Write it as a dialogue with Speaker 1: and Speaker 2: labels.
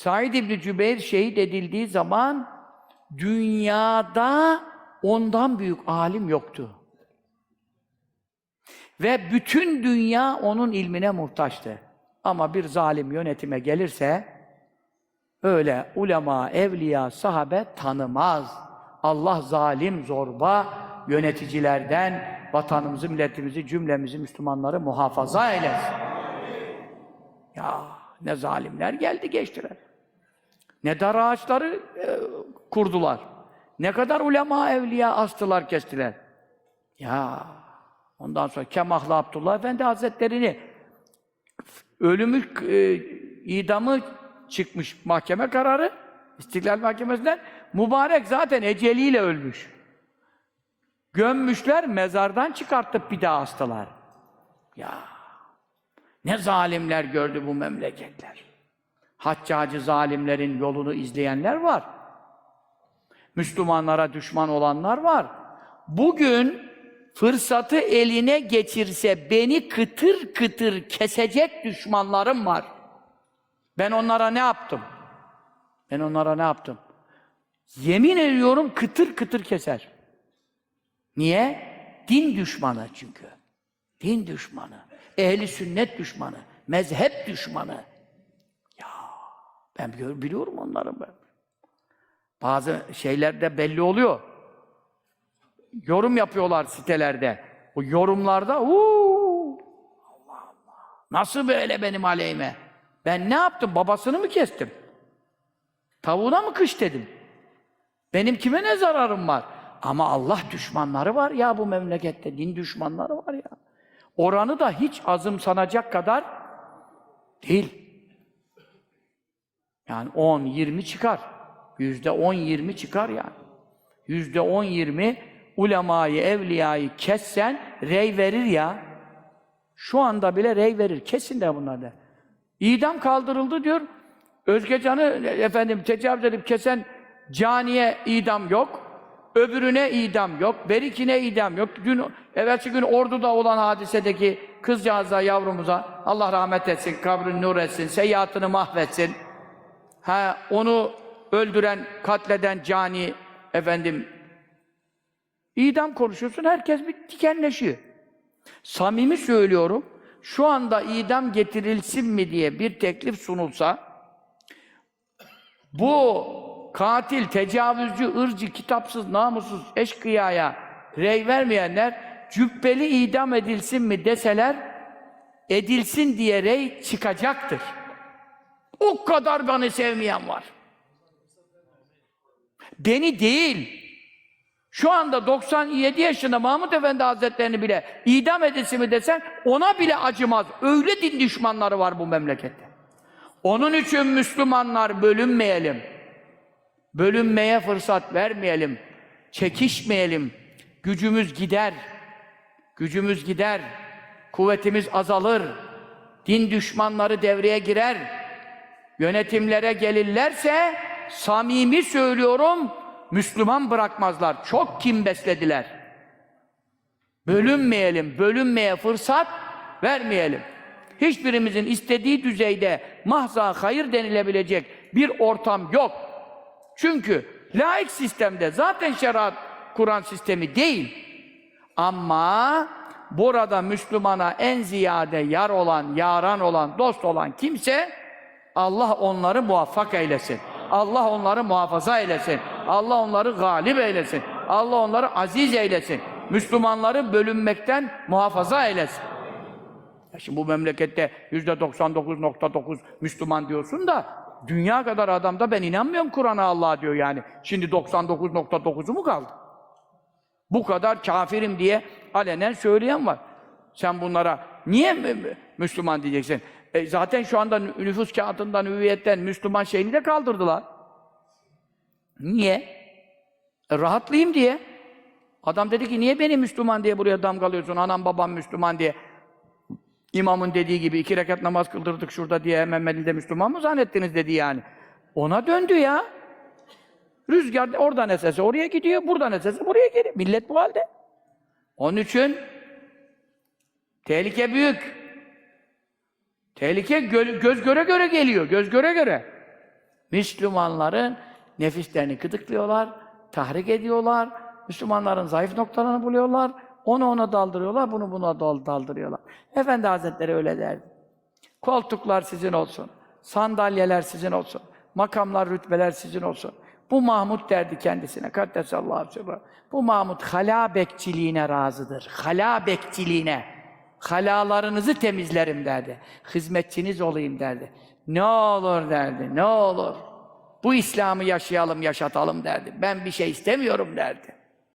Speaker 1: Said İbni Cübeyr şehit edildiği zaman dünyada ondan büyük alim yoktu. Ve bütün dünya onun ilmine muhtaçtı. Ama bir zalim yönetime gelirse öyle ulema, evliya, sahabe tanımaz. Allah zalim, zorba yöneticilerden vatanımızı, milletimizi, cümlemizi, Müslümanları muhafaza eylesin. Ya ne zalimler geldi geçtiler. Ne dar ağaçları e, kurdular. Ne kadar ulema, evliya astılar, kestiler. Ya ondan sonra Kemahlı Abdullah Efendi Hazretleri'ni ölümü, e, idamı çıkmış mahkeme kararı, İstiklal Mahkemesi'nden mübarek zaten eceliyle ölmüş. Gömmüşler, mezardan çıkartıp bir daha astılar. Ya ne zalimler gördü bu memleketler. Haccacı zalimlerin yolunu izleyenler var. Müslümanlara düşman olanlar var. Bugün fırsatı eline geçirse beni kıtır kıtır kesecek düşmanlarım var. Ben onlara ne yaptım? Ben onlara ne yaptım? Yemin ediyorum kıtır kıtır keser. Niye? Din düşmanı çünkü. Din düşmanı. Ehli sünnet düşmanı. Mezhep düşmanı. Ben biliyorum onları ben. Bazı şeylerde belli oluyor. Yorum yapıyorlar sitelerde. O yorumlarda uuu Allah Allah. Nasıl böyle benim aleyhime? Ben ne yaptım? Babasını mı kestim? Tavuğuna mı kış dedim? Benim kime ne zararım var? Ama Allah düşmanları var ya bu memlekette. Din düşmanları var ya. Oranı da hiç azımsanacak kadar değil. Yani 10, 20 çıkar. Yüzde 10, 20 çıkar yani. Yüzde 10, 20 ulemayı, evliyayı kessen rey verir ya. Şu anda bile rey verir. Kesin de bunlar da. İdam kaldırıldı diyor. Özgecan'ı efendim tecavüz edip kesen caniye idam yok. Öbürüne idam yok. Berikine idam yok. Dün, evvelsi gün Ordu'da olan hadisedeki kızcağıza, yavrumuza Allah rahmet etsin, kabrini nur etsin, seyyiatını mahvetsin. Ha, onu öldüren, katleden cani efendim idam konuşuyorsun, herkes bir dikenleşiyor. Samimi söylüyorum, şu anda idam getirilsin mi diye bir teklif sunulsa, bu katil, tecavüzcü, ırcı, kitapsız, namussuz, eşkıyaya rey vermeyenler cübbeli idam edilsin mi deseler, edilsin diye rey çıkacaktır. O kadar beni sevmeyen var. Beni değil, şu anda 97 yaşında Mahmud Efendi Hazretlerini bile idam edilsin mi desen ona bile acımaz. Öyle din düşmanları var bu memlekette. Onun için Müslümanlar bölünmeyelim. Bölünmeye fırsat vermeyelim. Çekişmeyelim. Gücümüz gider. Gücümüz gider. Kuvvetimiz azalır. Din düşmanları devreye girer. Yönetimlere gelirlerse samimi söylüyorum Müslüman bırakmazlar. Çok kim beslediler. Bölünmeyelim, bölünmeye fırsat vermeyelim. Hiçbirimizin istediği düzeyde mahza hayır denilebilecek bir ortam yok. Çünkü laik sistemde zaten şeriat Kur'an sistemi değil. Ama burada Müslümana en ziyade yar olan, yaran olan, dost olan kimse Allah onları muvaffak eylesin. Allah onları muhafaza eylesin. Allah onları galip eylesin. Allah onları aziz eylesin. Müslümanları bölünmekten muhafaza eylesin. Ya şimdi bu memlekette yüzde 99.9 Müslüman diyorsun da dünya kadar adamda ben inanmıyorum Kur'an'a Allah diyor yani. Şimdi 99.9'u mu kaldı? Bu kadar kafirim diye alenen söyleyen var. Sen bunlara niye Müslüman diyeceksin? E zaten şu anda nüfus kağıdından, hüviyetten Müslüman şeyini de kaldırdılar. Niye? E rahatlayayım diye. Adam dedi ki niye beni Müslüman diye buraya damgalıyorsun, anam babam Müslüman diye. İmamın dediği gibi iki rekat namaz kıldırdık şurada diye hemen beni de Müslüman mı zannettiniz dedi yani. Ona döndü ya. Rüzgar oradan esese oraya gidiyor, buradan esese buraya geliyor. Millet bu halde. Onun için tehlike büyük. Tehlike gö göz göre göre geliyor, göz göre göre. Müslümanların nefislerini gıdıklıyorlar, tahrik ediyorlar. Müslümanların zayıf noktalarını buluyorlar. Onu ona daldırıyorlar, bunu buna dal- daldırıyorlar. Efendi Hazretleri öyle derdi. Koltuklar sizin olsun. Sandalyeler sizin olsun. Makamlar, rütbeler sizin olsun. Bu Mahmud derdi kendisine. Kaddesallahu sırrı. Bu Mahmud hala bekçiliğine razıdır. Hala bekçiliğine. Halalarınızı temizlerim derdi. Hizmetçiniz olayım derdi. Ne olur derdi, ne olur. Bu İslam'ı yaşayalım, yaşatalım derdi. Ben bir şey istemiyorum derdi.